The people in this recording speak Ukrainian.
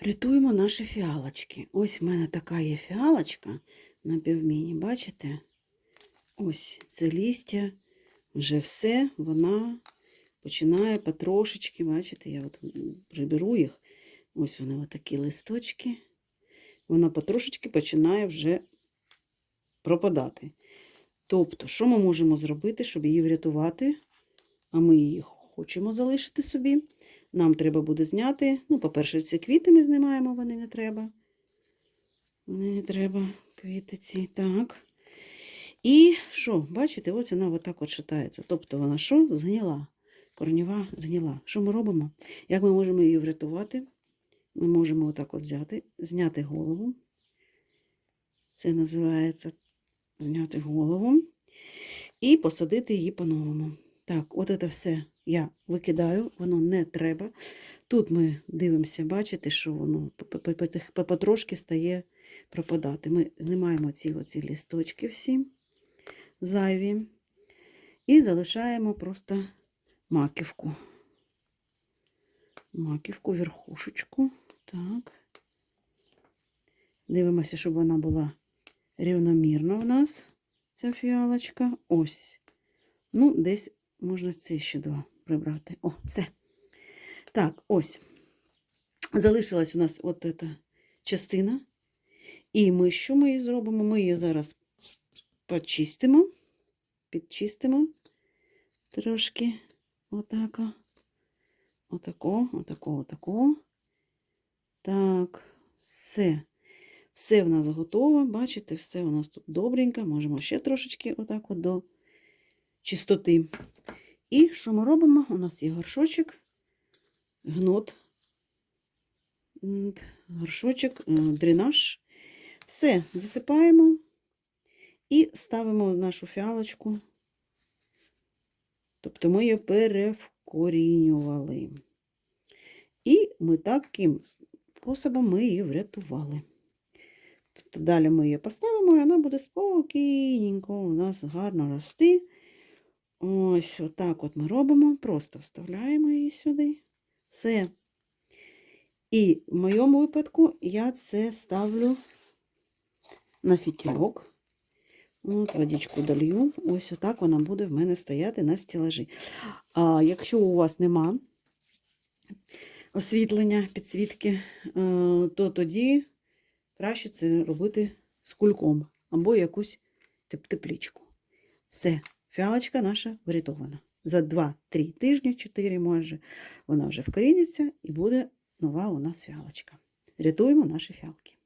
Рятуємо наші фіалочки. Ось в мене така є фіалочка на півміні, бачите? Ось це лістя, вже все, вона починає потрошечки, бачите, я от приберу їх. Ось вони отакі листочки. Вона потрошечки починає вже пропадати. Тобто, що ми можемо зробити, щоб її врятувати? А ми її хочемо залишити собі. Нам треба буде зняти. Ну, по-перше, ці квіти ми знімаємо, вони не треба. Вони не треба, квіти ці. Так. І що, бачите, ось вона отак от шатається. Тобто вона що? Згніла. Корнєва згніла. Що ми робимо? Як ми можемо її врятувати? Ми можемо отак от взяти, зняти голову. Це називається зняти голову. І посадити її по-новому. Так, от це все я викидаю, воно не треба. Тут ми дивимося, бачите, що воно потрошки стає пропадати. Ми знімаємо ці оці лісточки всі зайві і залишаємо просто маківку. Маківку, верхушечку. Так. Дивимося, щоб вона була рівномірна в нас, ця фіалочка. Ось. Ну, десь можна ці ще два прибрати. О, все. Так, ось. Залишилась у нас от ця частина. І ми що ми її зробимо? Ми її зараз почистимо, підчистимо трошки отако. Отако, отако, отако. Так, все. Все в нас готово. Бачите, все у нас тут добренько. Можемо ще трошечки отак от до чистоти. І що ми робимо? У нас є горшочок, гнот, горшочок, е, дренаж. Все, засипаємо і ставимо нашу фіалочку. Тобто ми її перевкорінювали. І ми таким способом ми її врятували. Тобто далі ми її поставимо, і вона буде спокійненько у нас гарно рости. Ось отак от ми робимо, просто вставляємо її сюди. Все. І в моєму випадку я це ставлю на фітільок. От, водичку долью. Ось отак вона буде в мене стояти на стілажі. А якщо у вас нема освітлення, підсвітки, е, то тоді краще це робити з кульком або якусь теплічку. Все. Фіалочка наша врятована. За 2-3 тижні, 4 може, вона вже вкоріниться і буде нова у нас фіалочка. Рятуємо наші фіалки.